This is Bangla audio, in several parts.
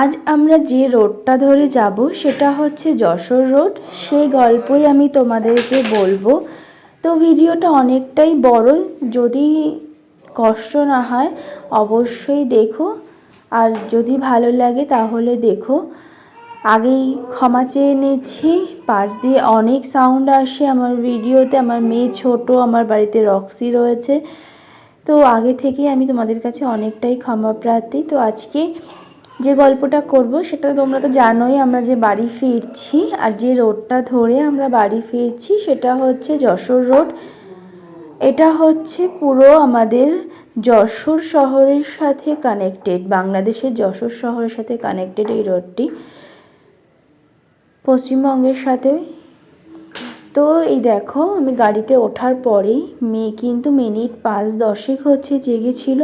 আজ আমরা যে রোডটা ধরে যাব সেটা হচ্ছে যশোর রোড। সেই গল্পই আমি তোমাদেরকে বলব। তো ভিডিওটা অনেকটাই বড়, যদি কষ্ট না হয় অবশ্যই দেখো। আর যদি ভালো লাগে তাহলে দেখো। আগেই ক্ষমা চেয়ে নিচ্ছি। পাশ দিয়ে অনেক সাউন্ড আসে আমার ভিডিওতে। আমার মেয়ে ছোট, আমার বাড়িতে রক্সি রয়েছে। তো আগে থেকে আমি তোমাদের কাছে অনেকটাই ক্ষমা প্রার্থী। তো আজকে যে গল্পটা করব সেটা তোমরা তো জানোই, আমরা যে বাড়ি ফিরছি আর যে রোডটা ধরে আমরা বাড়ি ফিরছি সেটা হচ্ছে যশোর রোড। এটা হচ্ছে পুরো আমাদের যশোর শহরের সাথে কানেক্টেড বাংলাদেশের যশোর শহরের সাথে কানেক্টেড এই রোডটি। পশ্চিমবঙ্গের সাথে। তো এই দেখো, আমি গাড়িতে ওঠার পরেই মেয়ে কিন্তু মিনিট পাঁচ দশেক হচ্ছে জেগেছিল।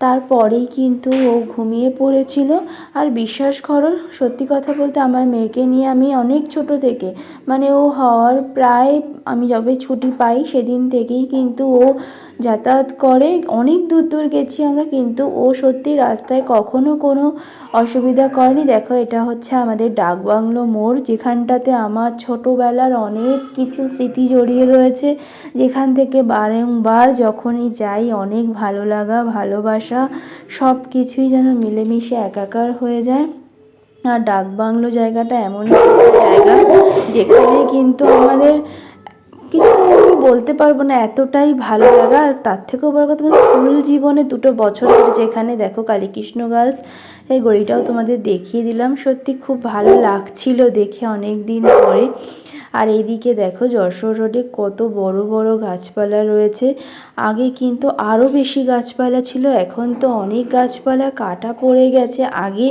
তারপরেই কিন্তু ও ঘুমিয়ে পড়েছিল। আর বিশ্বাস করো, সত্যি কথা বলতে আমার মেয়েকে নিয়ে আমি অনেক ছোট থেকে মানে ও হওয়ার প্রায় আমি যবে ছুটি পাই সেদিন থেকেই কিন্তু ও যাতায়াত করে। অনেক দূর দূর গেছি আমরা, কিন্তু ও সত্যি রাস্তায় কখনো কোনো অসুবিধা করেনি। দেখো, এটা হচ্ছে আমাদের ডাকবাংলো মোড়, যেখানটাতে আমার ছোটোবেলার অনেক কিছু স্মৃতি জড়িয়ে রয়েছে। যেখান থেকে বারংবার যখনই যাই, অনেক ভালো লাগা, ভালোবাসা সব কিছুই যেন মিলেমিশে একাকার হয়ে যায়। আর ডাক বাংলো জায়গাটা এমন জায়গা, যেখানে কিন্তু আমাদের কিছু বলতে পারব না এতটাই ভালো লাগা। আর তার থেকেও বড় কথা আমার স্কুল জীবনে দুটো বছর এখানে দেখো কালীকৃষ্ণ গার্লস, এই গড়িটাও তোমাদের দেখিয়ে দিলাম। সত্যি খুব ভালো লাগছিল দেখে অনেক দিন পরে। আর এইদিকে দেখো যশোর রোডে কত বড় বড় গাছপালা রয়েছে। আগে কিন্তু আরও বেশি গাছপালা ছিল, এখন তো অনেক গাছপালা কাটা পড়ে গেছে। আগে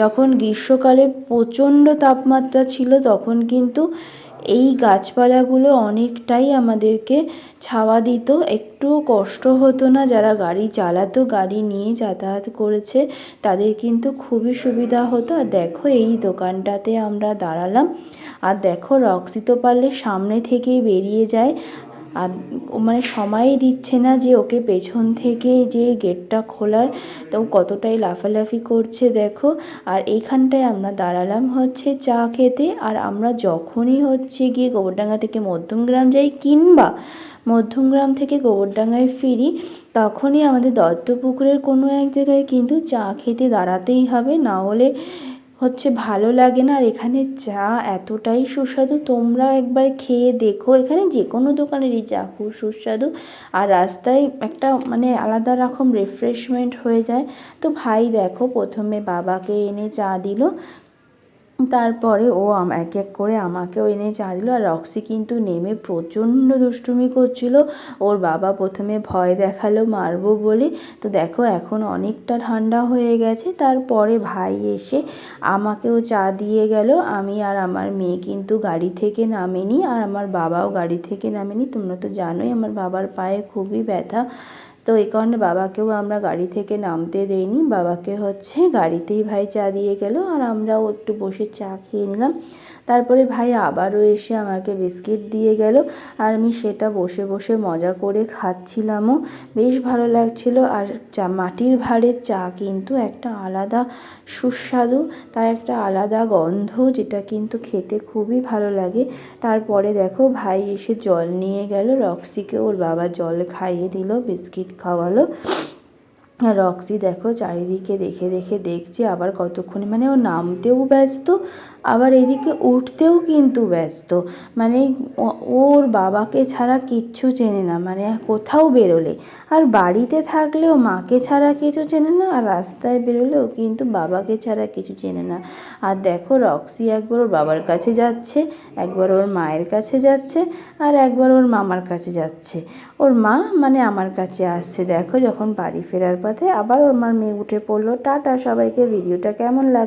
যখন গ্রীষ্মকালে প্রচণ্ড তাপমাত্রা ছিল, তখন কিন্তু এই গাছপালাগুলো অনেকটাই আমাদেরকে ছাওয়া দিত। একটু কষ্ট হতো না, যারা গাড়ি চালাতো, গাড়ি নিয়ে যাতায়াত করেছে, তাদের কিন্তু খুবই সুবিধা হতো। আর দেখো, এই দোকানটাতে আমরা দাঁড়ালাম। আর দেখো রক্সি তো পারলে সামনে থেকেই বেরিয়ে যায়। মানে সময়ই দিচ্ছে না যে ওকে পেছন থেকে যে গেটটা খোলার, তো কতটাই লাফালাফি করছে দেখো। আর এইখানটায় আমরা দাঁড়ালাম হচ্ছে চা খেতে, আর আমরা যখনই হচ্ছে গিয়ে গোবরডাঙ্গা থেকে মধ্যমগ্রাম যাই কিংবা মধ্যমগ্রাম থেকে গোবরডাঙ্গায় ফিরি, তখনই আমাদের দত্তপুকুরের কোনো এক জায়গায় কিন্তু চা খেতে দাঁড়াতেই হবে। না হলে হচ্ছে ভালো লাগে না আর এখানে চা এতটাই সুস্বাদু। তোমরা একবার খেয়ে দেখো। এখানে যে কোনো দোকানেরই চা খুব সুস্বাদু। আর রাস্তায় একটা মানে আলাদা রকম রিফ্রেশমেন্ট হয়ে যায়। তো ভাই দেখো, প্রথমে বাবাকে এনে চা দিল। তারপরে ও এক এক করে আমাকেও এনে চা দিল। আর রক্সি কিন্তু নেমে প্রচণ্ড দুষ্টুমি করছিল। ওর বাবা প্রথমে ভয় দেখাল, মারবো বলে? তো দেখো, এখন অনেকটা ঠান্ডা হয়ে গেছে। তারপরে ভাই এসে আমাকেও চা দিয়ে গেল। আমি আর আমার মেয়ে কিন্তু গাড়ি থেকে নামেনি। আর আমার বাবাও গাড়ি থেকে নামেনি। তোমরা তো জানোই, আমার বাবার পায়ে খুবই ব্যথা। তো এই কারণে বাবাকেও আমরা গাড়ি থেকে নামতে দেইনি। বাবাকে হচ্ছে গাড়িতেই ভাই চা দিয়ে গেল আর আমরাও একটু বসে চা খেয়ে নিলাম। তারপরে ভাই আবারও এসে আমাকে বিস্কিট দিয়ে গেল আর আমি সেটা বসে বসে মজা করে খাচ্ছিলামও। বেশ ভালো লাগছিল আর চা, মাটির ভাঁড়ের চা কিন্তু একটা আলাদা সুস্বাদু, তার একটা আলাদা গন্ধ যেটা কিন্তু খেতে খুবই ভালো লাগে। তারপরে দেখো ভাই এসে জল নিয়ে গেল, রক্সিকে ওর বাবা জল খাইয়ে দিল, বিস্কিট కావాలో আর রক্সি দেখো চারিদিকে দেখে দেখে দেখছে, আবার কতক্ষণে মানে ও নামতেও ব্যস্ত, আবার এদিকে উঠতেও কিন্তু ব্যস্ত। মানে ওর বাবাকে ছাড়া কিচ্ছু চেনে না মানে কোথাও বেরোলে। আর বাড়িতে থাকলেও মাকে ছাড়া কিছু চেনে না, আর রাস্তায় বেরোলেও কিন্তু বাবাকে ছাড়া কিছু চেনে না। আর দেখো রক্সি একবার ওর বাবার কাছে যাচ্ছে, একবার ওর মায়ের কাছে যাচ্ছে, আর একবার ওর মামার কাছে যাচ্ছে। ওর মা মানে আমার কাছে আসছে, দেখো যখন বাড়ি ফেরার পথে আবার ওর মার মেয়ে উঠে পড়ল। টাটা সবাইকে ভিডিওটা কেমন লাগে